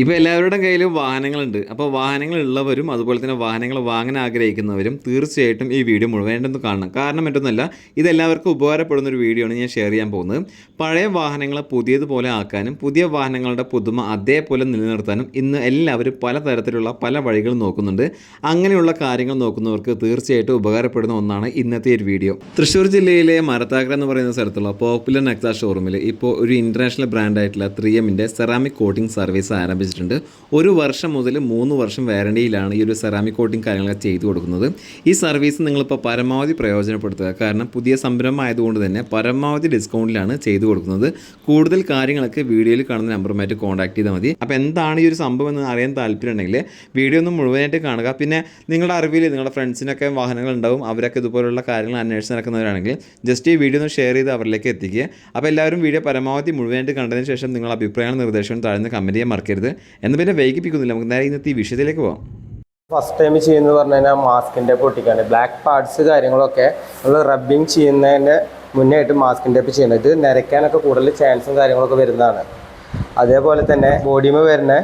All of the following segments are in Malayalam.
ഇപ്പോൾ എല്ലാവരുടെയും കയ്യിലും വാഹനങ്ങളുണ്ട്. അപ്പോൾ വാഹനങ്ങൾ ഉള്ളവരും അതുപോലെ തന്നെ വാഹനങ്ങൾ വാങ്ങാൻ ആഗ്രഹിക്കുന്നവരും തീർച്ചയായിട്ടും ഈ വീഡിയോ മുഴുവനായിട്ടൊന്ന് കാണണം. കാരണം മറ്റൊന്നുമല്ല ഇതെല്ലാവർക്കും ഉപകാരപ്പെടുന്ന ഒരു വീഡിയോ ആണ് ഞാൻ ഷെയർ ചെയ്യാൻ പോകുന്നത്. പഴയ വാഹനങ്ങളെ പുതിയതുപോലെ ആക്കാനും പുതിയ വാഹനങ്ങളുടെ പുതുമ അതേപോലെ നിലനിർത്താനും ഇന്ന് എല്ലാവരും പലതരത്തിലുള്ള പല വഴികൾ നോക്കുന്നുണ്ട്. അങ്ങനെയുള്ള കാര്യങ്ങൾ നോക്കുന്നവർക്ക് തീർച്ചയായിട്ടും ഉപകാരപ്പെടുന്ന ഒന്നാണ് ഇന്നത്തെ ഒരു വീഡിയോ. തൃശ്ശൂർ ജില്ലയിലെ മരത്താക്കര എന്ന് പറയുന്ന സ്ഥലത്തുള്ള പോപ്പുലർ നെക്സ ഷോറൂമിൽ ഇപ്പോൾ ഒരു ഇന്റർനാഷണൽ ബ്രാൻഡായിട്ടുള്ള ത്രീ എമ്മിന്റെ സെറാമിക് കോട്ടിംഗ് സർവീസ് ആരംഭിച്ചിട്ടുണ്ട് ഒരു വർഷം മുതൽ മൂന്ന് വർഷം വാരണ്ടിയിലാണ് ഈ ഒരു സെറാമിക് കോട്ടിംഗ് കാര്യങ്ങളൊക്കെ ചെയ്തു കൊടുക്കുന്നത്. ഈ സർവീസ് നിങ്ങളിപ്പോൾ പരമാവധി പ്രയോജനപ്പെടുത്തുക. കാരണം പുതിയ സംരംഭം ആയതുകൊണ്ട് തന്നെ പരമാവധി ഡിസ്കൗണ്ടിലാണ് ചെയ്തു കൊടുക്കുന്നത്. കൂടുതൽ കാര്യങ്ങളൊക്കെ വീഡിയോയിൽ കാണുന്ന നമ്പറുമായിട്ട് കോൺടാക്ട് ചെയ്താൽ മതി. അപ്പോൾ എന്താണ് ഈ ഒരു സംഭവം എന്ന് അറിയാൻ താല്പര്യമുണ്ടെങ്കിൽ വീഡിയോ ഒന്ന് മുഴുവനായിട്ട് കാണുക. പിന്നെ നിങ്ങളുടെ അറിവിൽ നിങ്ങളുടെ ഫ്രണ്ട്സിനൊക്കെ വാഹനങ്ങൾ ഉണ്ടാവും. അവരൊക്കെ ഇതുപോലുള്ള കാര്യങ്ങൾ അന്വേഷിച്ച് നടക്കുന്നവരാണെങ്കിൽ ജസ്റ്റ് ഈ വീഡിയോ ഒന്ന് ഷെയർ ചെയ്ത് അവരിലേക്ക് എത്തിക്കുക. അപ്പോൾ എല്ലാവരും വീഡിയോ പരമാവധി മുഴുവനായിട്ട് കണ്ടതിന് ശേഷം നിങ്ങളുടെ അഭിപ്രായങ്ങളും നിർദ്ദേശവും താഴ്ന്ന കമന്റ് ചെയ്യാൻ മറക്കരുത്. എന്ന് പിന്നെ വൈകിപ്പിക്കുന്നില്ല. നമുക്ക് നേരെ ഇന്നത്തെ ഈ വിഷയത്തിലേക്ക് പോകാം ഫസ്റ്റ് ടൈം ചെയ്യുന്നത് പറഞ്ഞു കഴിഞ്ഞാൽ മാസ്കിന്റെ പൊട്ടിക്കാണ്. ബ്ലാക്ക് പാർട്സ് കാര്യങ്ങളൊക്കെ നമ്മൾ റബ്ബിങ് ചെയ്യുന്നതിന് മുന്നേ ആയിട്ട് മാസ്കിന്റെ ടൈപ്പ് ചെയ്യുന്നത്. ഇത് നിരക്കാനൊക്കെ കൂടുതൽ ചാൻസും കാര്യങ്ങളൊക്കെ വരുന്നതാണ്. അതേപോലെ തന്നെ ബോഡിമേ വരുന്ന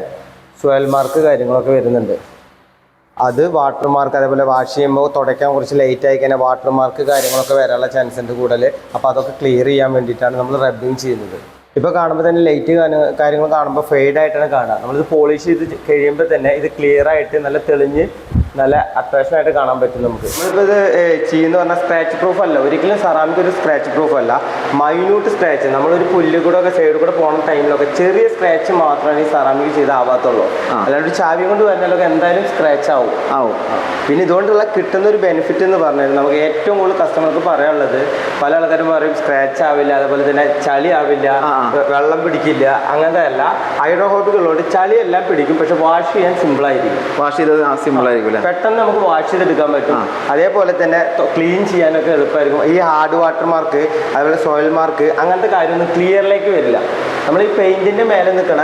സ്വയൽ മാർക്ക് കാര്യങ്ങളൊക്കെ വരുന്നുണ്ട്. അത് വാട്ടർ മാർക്ക് അതേപോലെ വാഷ് ചെയ്യുമ്പോൾ തുടയ്ക്കാൻ കുറച്ച് ലേറ്റ് ആയി കഴിഞ്ഞാൽ വാട്ടർ മാർക്ക് കാര്യങ്ങളൊക്കെ വരാനുള്ള ചാൻസ് ഉണ്ട് കൂടുതൽ അപ്പോൾ അതൊക്കെ ക്ലിയർ ചെയ്യാൻ വേണ്ടിയിട്ടാണ് നമ്മൾ റബ്ബിങ് ചെയ്യുന്നത്. ഇപ്പോൾ കാണുമ്പോൾ തന്നെ ലൈറ്റ് കാര്യങ്ങൾ കാണുമ്പോൾ ഫെയ്ഡ് ആയിട്ടാണ് കാണുക. നമ്മളിത് പോളിഷ് ചെയ്ത് കഴിയുമ്പോൾ തന്നെ ഇത് ക്ലിയർ ആയിട്ട് നല്ല തെളിഞ്ഞ് നല്ല അട്രാക്ഷൻ ആയിട്ട് കാണാൻ പറ്റും നമുക്ക്. നമ്മളിപ്പോൾ ഇത് ചെയ്യുന്ന പറഞ്ഞാൽ സ്ക്രാച്ച് പ്രൂഫ് അല്ല. ഒരിക്കലും സെറാമിക് ഒരു സ്ക്രാച്ച് പ്രൂഫ് അല്ല. മൈന്യൂട്ട് സ്ക്രാച്ച് നമ്മളൊരു പുല്ല് കൂടെ ഒക്കെ സൈഡിൽ കൂടെ പോകുന്ന ടൈമിലൊക്കെ ചെറിയ സ്ക്രാച്ച് മാത്രമാണ് ഈ സെറാമിക് ചെയ്താവാത്തുള്ളൂ. അല്ലാണ്ട് ഒരു ചാവി കൊണ്ട് വരുന്നാലൊക്കെ എന്തായാലും സ്ക്രാച്ച് ആവും. ആവും. പിന്നെ ഇതുകൊണ്ടുള്ള കിട്ടുന്ന ഒരു ബെനിഫിറ്റ് എന്ന് പറഞ്ഞാൽ നമുക്ക് ഏറ്റവും കൂടുതൽ കസ്റ്റമർക്ക് പറയാനുള്ളത് പല ആൾക്കാരും പറയും സ്ക്രാച്ച് ആവില്ല അതുപോലെ തന്നെ ചളി ആവില്ല വെള്ളം പിടിക്കില്ല അങ്ങനത്തെ അല്ല. ഹൈഡ്രോഹോബിക് ചളി എല്ലാം പിടിക്കും പക്ഷെ വാഷ് ചെയ്യാൻ സിമ്പിൾ ആയിരിക്കും. വാഷ് ചെയ്തത് സിമ്പിൾ ആയിരിക്കും പെട്ടെന്ന് നമുക്ക് വാഷ് ചെയ്തെടുക്കാൻ പറ്റും. അതേപോലെ തന്നെ ക്ലീൻ ചെയ്യാനൊക്കെ എളുപ്പമായിരിക്കും. ഈ ഹാർഡ് വാട്ടർ മാർക്ക് അതുപോലെ സോയിൽ മാർക്ക് അങ്ങനത്തെ കാര്യമൊന്നും ക്ലിയറിലേക്ക് വരില്ല. നമ്മൾ ഈ പെയിന്റിന്റെ മേലെ നിൽക്കണ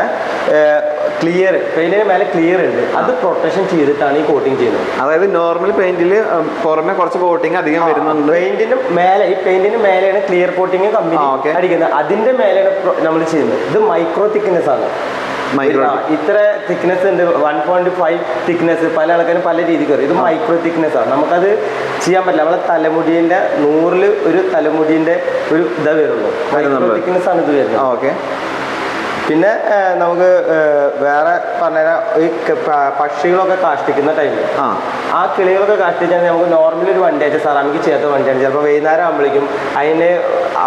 ക്ലിയർ പെയിന്റിന്റെ മേലെ ക്ലിയർ ഉണ്ട്. അത് പ്രൊട്ടക്ഷൻ ചെയ്തിട്ടാണ് ഈ കോട്ടിംഗ് ചെയ്യുന്നത്. അതായത് നോർമൽ പെയിന്റിൽ പുറമെ കുറച്ച് കോട്ടിംഗ് അധികം വരുന്നുണ്ട്. പെയിന്റിന് മേലെ ഈ പെയിന്റിന് മേലെയാണ് ക്ലിയർ കോട്ടിംഗ് കമ്പനി അടിക്കുന്നത്. അതിന്റെ മേലെയാണ് നമ്മൾ ചെയ്യുന്നത്. ഇത് മൈക്രോ തിക്നെസ് ആണ്. ഇത്ര തിക്നെസ് ഉണ്ട്. വൺ പോയിന്റ് ഫൈവ് തിക്നെസ് പല ആൾക്കാരും പല രീതിക്ക് വരും ഇത് മൈക്രോ തിക്നെസ് ആണ്. നമുക്കത് ചെയ്യാൻ പറ്റില്ല. നമ്മളെ തലമുടിന്റെ നൂറിൽ ഒരു തലമുടിന്റെ ഒരു ഇതാ വരുള്ളൂ. മൈക്രോ. തിക്നെസ് ആണ് ഇത് വരുന്നത്. ഓക്കെ. പിന്നെ നമുക്ക് വേറെ പറഞ്ഞ ഈ പക്ഷികളൊക്കെ കാഷ്ടിക്കുന്ന ടൈമിൽ ആ. ആ കിളികളൊക്കെ കാഷ്ടിച്ചാൽ നമുക്ക് നോർമലി ഒരു വണ്ടി ആയിട്ട് സെറാമിക് ചെയ്യാത്ത വണ്ടിയാണ് ചിലപ്പോൾ വൈകുന്നേരം ആകുമ്പോഴേക്കും അതിന്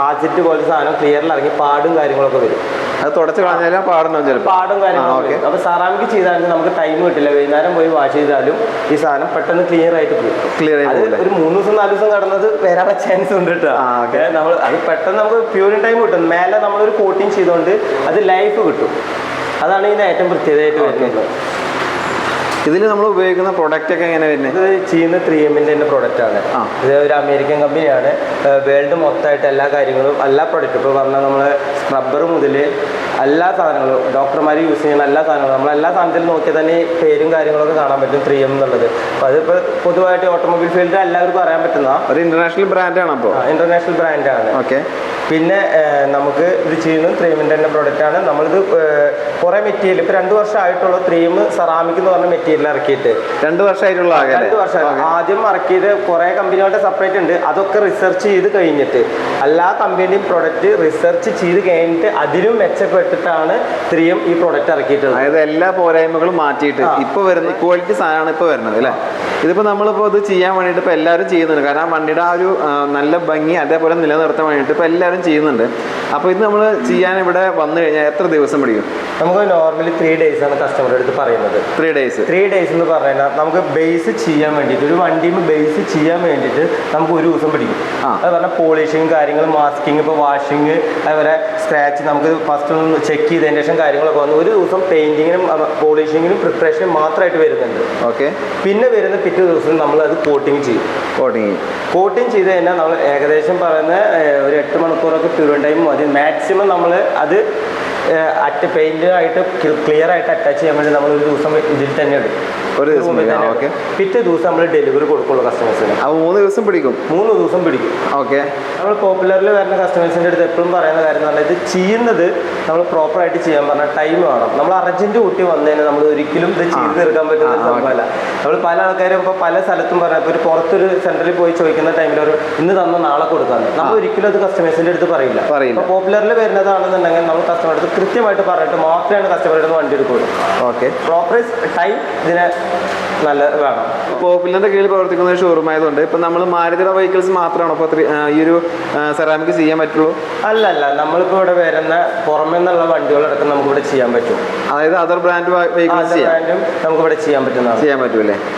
ആസിറ്റ് പോലത്തെ സാധനം ക്ലിയറിൽ ഇറങ്ങി പാടും കാര്യങ്ങളൊക്കെ വരും. അത് തുടച്ച് കളഞ്ഞാലും പാടണം ചിലപ്പോൾ പാടും കാര്യങ്ങളും അപ്പോൾ സെറാമിക് ചെയ്താലും നമുക്ക് ടൈം കിട്ടില്ല. വൈകുന്നേരം പോയി വാഷ് ചെയ്താലും ഈ സാധനം പെട്ടെന്ന് ക്ലിയർ ആയിട്ട് പോകും ക്ലിയർ ആയി അത് പോകില്ലേ? ഒരു മൂന്ന് ദിവസം നാല് ദിവസം കടന്നത് വരാനുള്ള ചാൻസ് ഉണ്ട് കേട്ടോ. നമ്മൾ അത് പെട്ടെന്ന് നമുക്ക് പ്യൂരി ടൈം കിട്ടും. മേലെ നമ്മളൊരു കോട്ടിങ് ചെയ്തുകൊണ്ട് അത് ലൈഫ് കിട്ടും. അതാണ് ഇതിന് ഏറ്റവും പ്രത്യേകതയായിട്ട് വരുന്നത്. ഇതിൽ നമ്മൾ ഉപയോഗിക്കുന്ന പ്രൊഡക്റ്റ് ഒക്കെ എങ്ങനെ വരുന്നത് ഇത് ചെയ്യുന്ന ത്രീ എമ്മിന്റെ തന്നെ പ്രൊഡക്റ്റ് ആണ്. ഇത് ഒരു അമേരിക്കൻ കമ്പനിയാണ് വേൾഡ് മൊത്തമായിട്ട് എല്ലാ കാര്യങ്ങളും എല്ലാ പ്രൊഡക്റ്റും ഇപ്പോൾ പറഞ്ഞാൽ നമ്മൾ സ്ക്രബ്ബർ മുതൽ എല്ലാ സാധനങ്ങളും ഡോക്ടർമാർ യൂസ് ചെയ്യുന്ന എല്ലാ സാധനങ്ങളും നമ്മൾ എല്ലാ സാധനത്തിലും നോക്കിയാൽ തന്നെ പേരും കാര്യങ്ങളൊക്കെ കാണാൻ പറ്റും ത്രീ എം എന്നുള്ളത് അപ്പോൾ അതിപ്പോൾ പൊതുവായിട്ട് ഓട്ടോമൊബൈൽ ഫീൽഡിൽ എല്ലാവർക്കും അറിയാൻ പറ്റുന്ന ഒരു ഇന്റർനാഷണൽ ബ്രാൻഡാണ് അപ്പോൾ ഇന്റർനാഷണൽ ബ്രാൻഡാണ് ഓക്കെ പിന്നെ നമുക്ക് ഇത് ചെയ്യുന്നത് ത്രീമിന്റെ തന്നെ പ്രൊഡക്റ്റാണ് നമ്മളിത് കുറേ മെറ്റീരിയൽ ഇപ്പോൾ രണ്ട് വർഷം ആയിട്ടുള്ള ത്രീം സെറാമിക് എന്ന് പറഞ്ഞ മെറ്റീരിയൽ ഇറക്കിയിട്ട്. രണ്ട് വർഷമായിട്ടുള്ള രണ്ട് വർഷം. ആദ്യം ഇറക്കിയത് കുറെ കമ്പനികളുടെ സെപ്പറേറ്റ് ഉണ്ട്. അതൊക്കെ റിസർച്ച് ചെയ്ത് കഴിഞ്ഞിട്ട്. എല്ലാ കമ്പനിയും പ്രൊഡക്റ്റ് റിസർച്ച് ചെയ്ത് കഴിഞ്ഞിട്ട് അതിലും മെച്ചപ്പെട്ടിട്ടാണ് ത്രീം ഈ പ്രൊഡക്റ്റ് ഇറക്കിയിട്ടുള്ളത്. അതായത് എല്ലാ പോരായ്മകളും മാറ്റിയിട്ട് ഇപ്പോൾ ഇപ്പൊ വരുന്ന ക്വാളിറ്റി സാധനമാണ് ഇപ്പൊ വരുന്നത് അല്ലേ? ഇതിപ്പോ നമ്മളിപ്പോ ഇത് ചെയ്യാൻ വേണ്ടിയിട്ട് ഇപ്പൊ എല്ലാവരും ചെയ്യുന്നുണ്ട്. കാരണം വണ്ടിയുടെ ആ ഒരു നല്ല ഭംഗി അതേപോലെ നിലനിർത്താൻ വേണ്ടിയിട്ട് ഇപ്പൊ എല്ലാവരും ചെയ്യുന്നുണ്ട്. അപ്പോൾ ഇത് നമ്മൾ ചെയ്യാൻ ഇവിടെ വന്നു കഴിഞ്ഞാൽ എത്ര ദിവസം പിടിക്കും? നമുക്ക് നോർമലി ത്രീ ഡേയ്സ് ആണ് കസ്റ്റമറുടെ അടുത്ത് പറയുന്നത്. ത്രീ ഡേയ്സ് ത്രീ ഡേയ്സ് എന്ന് പറഞ്ഞാൽ നമുക്ക് ബേസ് ചെയ്യാൻ വേണ്ടിയിട്ട് ഒരു വണ്ടിയിൽ ബേസ് ചെയ്യാൻ വേണ്ടിയിട്ട് നമുക്ക് ഒരു ദിവസം പിടിക്കും. അത് പറഞ്ഞാൽ പോളിഷിങ് കാര്യങ്ങൾ മാസ്കിങ് ഇപ്പോൾ വാഷിങ് അതുപോലെ സ്ക്രാച്ച് നമുക്ക് ഫസ്റ്റ് ഒന്ന് ചെക്ക് ചെയ്തതിന് ശേഷം കാര്യങ്ങളൊക്കെ വന്നു ഒരു ദിവസം പെയിന്റിങ്ങിനും പോളിഷിങ്ങിനും പ്രിപ്പറേഷനും മാത്രമായിട്ട് വരുന്നുണ്ട്. ഓക്കെ പിന്നെ വരുന്ന പിറ്റേ ദിവസം നമ്മൾ അത് കോട്ടിങ് ചെയ്യും. കോട്ടിങ് കോട്ടിങ് ചെയ്ത് കഴിഞ്ഞാൽ നമ്മൾ ഏകദേശം പറയുന്ന ഒരു എട്ട് മണിക്കൂറൊക്കെ പ്യൂർ ടൈം മതി. മാക്സിമം നമ്മൾ അത് അറ്റ് പെയിന്റ് ആയിട്ട് ക്ലിയർ ആയിട്ട് അറ്റാച്ച് ചെയ്യാൻ വേണ്ടി നമ്മൾ ഒരു ദിവസം ഇതിൽ തന്നെ എടുക്കും ഒരു ദിവസം പിറ്റേ ദിവസം നമ്മൾ ഡെലിവറി കൊടുക്കുള്ളൂ കസ്റ്റമേഴ്സിന് അപ്പോൾ മൂന്ന് ദിവസം പിടിക്കും. മൂന്ന് ദിവസം പിടിക്കും. ഓക്കെ നമ്മൾ പോപ്പുലറിൽ വരുന്ന കസ്റ്റമേഴ്സിന്റെ അടുത്ത് എപ്പോഴും പറയുന്ന കാര്യം എന്ന് പറഞ്ഞാൽ ഇത് ചെയ്യുന്നത് നമ്മൾ പ്രോപ്പർ ആയിട്ട് ചെയ്യാൻ പറഞ്ഞാൽ ടൈം വേണം. നമ്മൾ അർജന്റ് കൂട്ടി വന്നതിന് നമ്മൾ ഒരിക്കലും ഇത് ചെയ്ത് തീർക്കാൻ പറ്റുന്ന സംഭവമല്ല. നമ്മൾ പല ആൾക്കാരും ഇപ്പോൾ പല സ്ഥലത്തും പറഞ്ഞാൽ ഇപ്പോൾ ഒരു പുറത്തൊരു സെന്ററിൽ പോയി ചോദിക്കുന്ന ടൈമിൽ ഒരു ഇന്ന് തന്നു നാളെ കൊടുക്കാന്ന്. നമ്മൾ ഒരിക്കലും അത് കസ്റ്റമേഴ്സിന്റെ അടുത്ത് പറയില്ല. പറയില്ല. പോപ്പുലറിൽ വരുന്നതാണെന്നുണ്ടെങ്കിൽ നമ്മൾ കസ്റ്റമർ അടുത്ത് കൃത്യമായിട്ട് പറഞ്ഞിട്ട് മാത്രമാണ് കസ്റ്റമറുടെ വണ്ടി എടുക്കുള്ളൂ. ഓക്കെ. പ്രോപ്പറൈസ് ടൈം ഇതിനെ നല്ല വേണം. പോപ്പുലറിന്റെ കീഴിൽ പ്രവർത്തിക്കുന്ന ഷോറൂം ആയതുകൊണ്ട് ഇപ്പൊ നമ്മൾ മാരുതിര വെഹിക്കിൾസ് മാത്രമാണ് ഇപ്പൊ ഈ ഒരു സെറാമിക് ചെയ്യാൻ പറ്റുള്ളൂ? അല്ല അല്ല നമ്മളിപ്പോൾ ഇവിടെ വരുന്ന പുറമേ നിന്നുള്ള വണ്ടികളടക്കം നമുക്ക് ഇവിടെ ചെയ്യാൻ പറ്റും. അതായത് അതർ ബ്രാൻഡ് വെഹിക്കിൾസ് ബ്രാൻഡും നമുക്ക് ഇവിടെ ചെയ്യാൻ പറ്റുന്നതാണ്. ചെയ്യാൻ പറ്റൂലേ Emanuele.